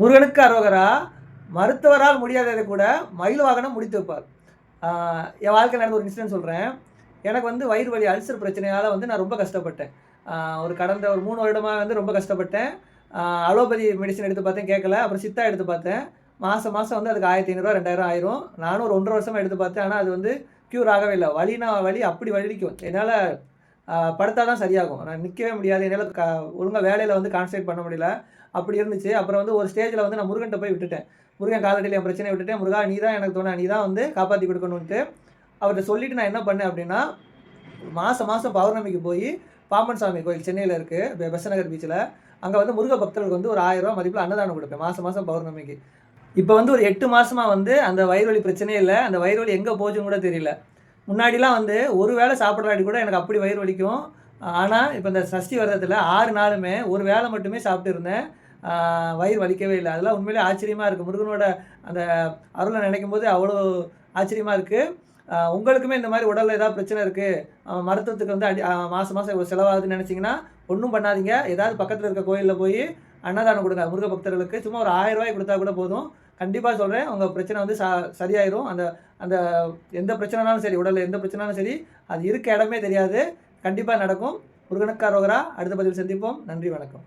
முருகனுக்கு அரோகரா மருத்துவரால் முடியாததை கூட மயில் வாகனம் முடித்து வைப்பார். என் வாழ்க்கையில் நடந்த ஒரு இன்சிடென்ட் சொல்கிறேன் எனக்கு வந்து வயிறு வலி அல்சர் பிரச்சனையால் வந்து நான் ரொம்ப கஷ்டப்பட்டேன். ஒரு கடந்த ஒரு மூணு வருடமாக வந்து ரொம்ப கஷ்டப்பட்டேன். அலோபதி மெடிசன் எடுத்து பார்த்தேன் கேட்கல அப்புறம் சித்தா எடுத்து பார்த்தேன். மாதம் மாதம் வந்து அதுக்கு ஆயிரத்தி ஐநூறுரூவா ரெண்டாயிரம் ஆயிரும். நானும் ஒரு ஒன்றரை வருஷமாக எடுத்து பார்த்தேன். ஆனால் அது வந்து க்யூர் ஆகவே இல்லை. வலினா வலி அப்படி வலிக்கும். என்னால் படுத்தா தான் சரியாகும். நான் நிற்கவே முடியாது. என்னால் க ஒழுங்காக வேலையில் வந்து கான்சன்ட்ரேட் பண்ண முடியல. அப்படி இருந்துச்சு. அப்புறம் வந்து ஒரு ஸ்டேஜில் வந்து நான் முருகன்ட்ட போய் விட்டுட்டேன். முருகன் காலடியில் என் பிரச்சனையை விட்டுட்டேன். முருகா நீ தான் எனக்கு தோணு. நீ தான் வந்து காப்பாற்றி கொடுக்கணுன்ட்டு அவர்கிட்ட சொல்லிவிட்டு நான் என்ன பண்ணேன் அப்படின்னா மாதம் மாதம் பௌர்ணமிக்கு போய் பாம்பன் சாமி கோயில் சென்னையில் இருக்குது பெசநகர் பீச்சில் அங்கே வந்து முருக பக்தர்களுக்கு வந்து ஒரு ஆயிரம் ரூபா மதிப்பில் அன்னதானம் கொடுப்பேன். மாதம் மாதம் பௌர்ணமிக்கு. இப்போ வந்து ஒரு எட்டு மாதமாக வந்து அந்த வயிறு வலி பிரச்சனையே இல்லை. அந்த வயிறு வலி எங்கே போச்சுன்னு கூட தெரியல. முன்னாடிலாம் வந்து ஒரு வேளை சாப்பிட்றாடி கூட எனக்கு அப்படி வயிறு வலிக்கும். ஆனால் இப்போ இந்த சஷ்டி விரதத்தில் ஆறு நாளுமே ஒரு வேளை மட்டுமே சாப்பிட்டு இருந்தேன். வயிறு வலிக்கவே இல்லை. அதெல்லாம் உண்மையிலே ஆச்சரியமாக இருக்குது முருகனோட அந்த அருளை நினைக்கும் போது அவ்வளோ ஆச்சரியமாக இருக்குது உங்களுக்குமே இந்த மாதிரி உடலில் ஏதாவது பிரச்சனை இருக்குது மருத்துவத்துக்கு வந்து அடி மாதம் மாதம் செலவாகுதுன்னு நினச்சிங்கன்னா ஒன்றும் பண்ணாதீங்க. ஏதாவது பக்கத்தில் இருக்க கோயிலில் போய் அன்னதானம் கொடுங்க. முருக பக்தர்களுக்கு சும்மா ஒரு ஆயிரம் ரூபாய் கொடுத்தா கூட போதும். கண்டிப்பாக சொல்கிறேன் உங்கள் பிரச்சனை வந்து ச சரியாயிரும். அந்த அந்த எந்த பிரச்சனைனாலும் சரி உடலில் எந்த பிரச்சனைனாலும் சரி அது இருக்க இடமே தெரியாது. கண்டிப்பாக நடக்கும். முருகனுக்காரோகரா அடுத்த பதிவில் சந்திப்போம். நன்றி வணக்கம்.